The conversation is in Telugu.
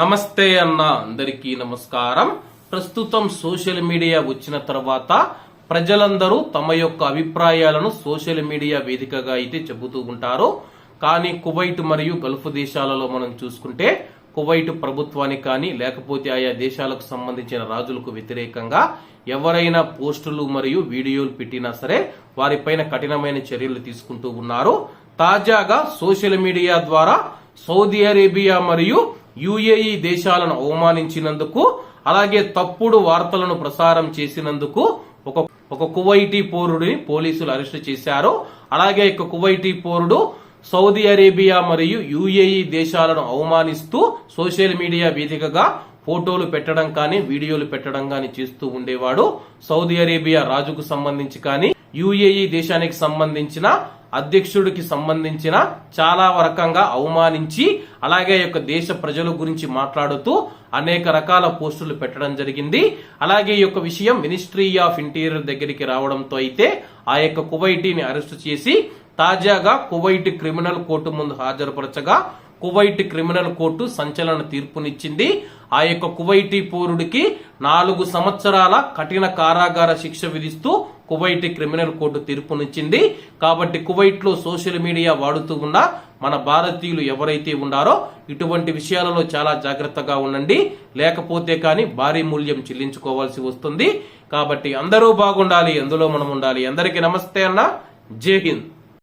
నమస్తే అన్న అందరికీ నమస్కారం. ప్రస్తుతం సోషల్ మీడియా వచ్చిన తర్వాత ప్రజలందరూ తమ యొక్క అభిప్రాయాలను సోషల్ మీడియా వేదికగా అయితే చెబుతూ ఉంటారు. కానీ కువైట్ మరియు గల్ఫ్ దేశాలలో మనం చూసుకుంటే కువైట్ ప్రభుత్వానికి కానీ లేకపోతే ఆయా దేశాలకు సంబంధించిన రాజులకు వ్యతిరేకంగా ఎవరైనా పోస్టులు మరియు వీడియోలు పెట్టినా సరే వారిపైన కఠినమైన చర్యలు తీసుకుంటూ ఉన్నారు. తాజాగా సోషల్ మీడియా ద్వారా సౌదీ అరేబియా మరియు యుఏఈ దేశాలను అవమానించినందుకు అలాగే తప్పుడు వార్తలను ప్రసారం చేసినందుకు ఒక ఒక కువైటీ పౌరుడిని పోలీసులు అరెస్టు చేశారు. అలాగే ఇక కువైటీ పౌరుడు సౌదీ అరేబియా మరియు యుఏఈ దేశాలను అవమానిస్తూ సోషల్ మీడియా వేదికగా ఫోటోలు పెట్టడం కానీ వీడియోలు పెట్టడం కానీ చేస్తూ ఉండేవాడు. సౌదీ అరేబియా రాజుకు సంబంధించి కానీ యుఏఈ దేశానికి సంబంధించిన అధ్యక్షుడికి సంబంధించిన చాలా రకంగా అవమానించి అలాగే యొక్క దేశ ప్రజల గురించి మాట్లాడుతూ అనేక రకాల పోస్టులు పెట్టడం జరిగింది. అలాగే ఈ యొక్క విషయం మినిస్ట్రీ ఆఫ్ ఇంటీరియర్ దగ్గరికి రావడంతో అయితే ఆ యొక్క కువైటీని అరెస్టు చేసి తాజాగా కువైట్ క్రిమినల్ కోర్టు ముందు హాజరుపరచగా కువైట్ క్రిమినల్ కోర్టు సంచలన తీర్పునిచ్చింది. ఆ యొక్క కువైటీ పౌరుడికి నాలుగు సంవత్సరాల కఠిన కారాగార శిక్ష విధిస్తూ కువైట్ క్రిమినల్ కోర్టు తీర్పునిచ్చింది. కాబట్టి కువైట్లో సోషల్ మీడియా వాడుతూ ఉన్న మన భారతీయులు ఎవరైతే ఉన్నారో ఇటువంటి విషయాలలో చాలా జాగ్రత్తగా ఉండండి. లేకపోతే కానీ భారీ మూల్యం చెల్లించుకోవాల్సి వస్తుంది. కాబట్టి అందరూ బాగుండాలి అందులో మనం ఉండాలి. అందరికీ నమస్తే అన్న. జై హింద్.